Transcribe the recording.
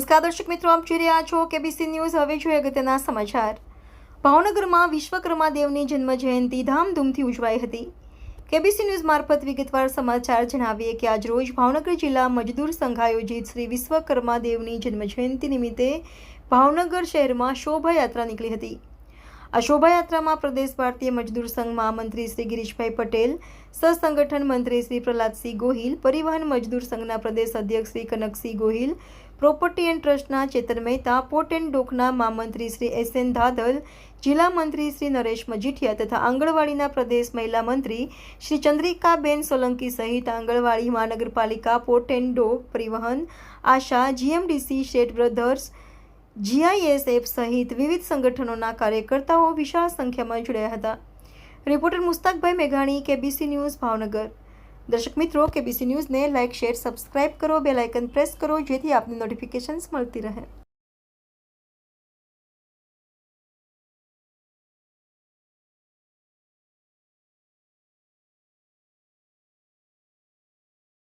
નમસ્કાર, દર્શક મિત્રો, આપ જોઈ રહ્યા છો કેબીસી ન્યૂઝ. હવે જોઈએ અગત્યના સમાચાર. ભાવનગરમાં વિશ્વકર્મા દેવની જન્મ ધામધૂમથી ઉજવાઈ હતી. કેબીસી ન્યૂઝ મારફત વિગતવાર સમાચાર જણાવીએ કે આજરોજ ભાવનગર જિલ્લા મજદૂર સંઘ આયોજિત શ્રી વિશ્વકર્મા દેવની જન્મ નિમિત્તે ભાવનગર શહેરમાં શોભાયાત્રા નીકળી હતી. આ શોભાયાત્રામાં પ્રદેશ ભારતીય મજદૂર સંઘ મહામંત્રી શ્રી ગિરીશભાઈ પટેલ, સહસંગઠન મંત્રી શ્રી પ્રહલાદસિંહ ગોહિલ, પરિવહન મજદૂર સંઘના પ્રદેશ અધ્યક્ષ શ્રી કનકસિંહ ગોહિલ પ્રોપર્ટી એન્ડ ટ્રસ્ટના ચેતન મહેતા, પોર્ટ એન્ડ ડોકના મહામંત્રી શ્રી એસ એન ધાદલ, જિલ્લા મંત્રી શ્રી નરેશ મજીઠિયા તથા આંગણવાડીના પ્રદેશ મહિલા મંત્રી શ્રી ચંદ્રિકાબેન સોલંકી સહિત આંગણવાડી, મહાનગરપાલિકા, પોર્ટ એન્ડ ડોક પરિવહન, આશા, જીએમડીસી, શેઠ બ્રધર્સ, જીઆઈએસએફ સહિત વિવિધ સંગઠનોના કાર્યકર્તાઓ વિશાળ સંખ્યામાં જોડાયા હતા. રિપોર્ટર મુસ્તાકભાઈ મેઘાણી, કેબીસી ન્યૂઝ, ભાવનગર. દર્શક મિત્રો, કેબીસી ન્યૂઝને લાઇક શેર સબસ્ક્રાઇબ કરો બેલાઇકન પ્રેસ કરો, જેથી આપની નોટિફિકેશન્સ મળતી રહે.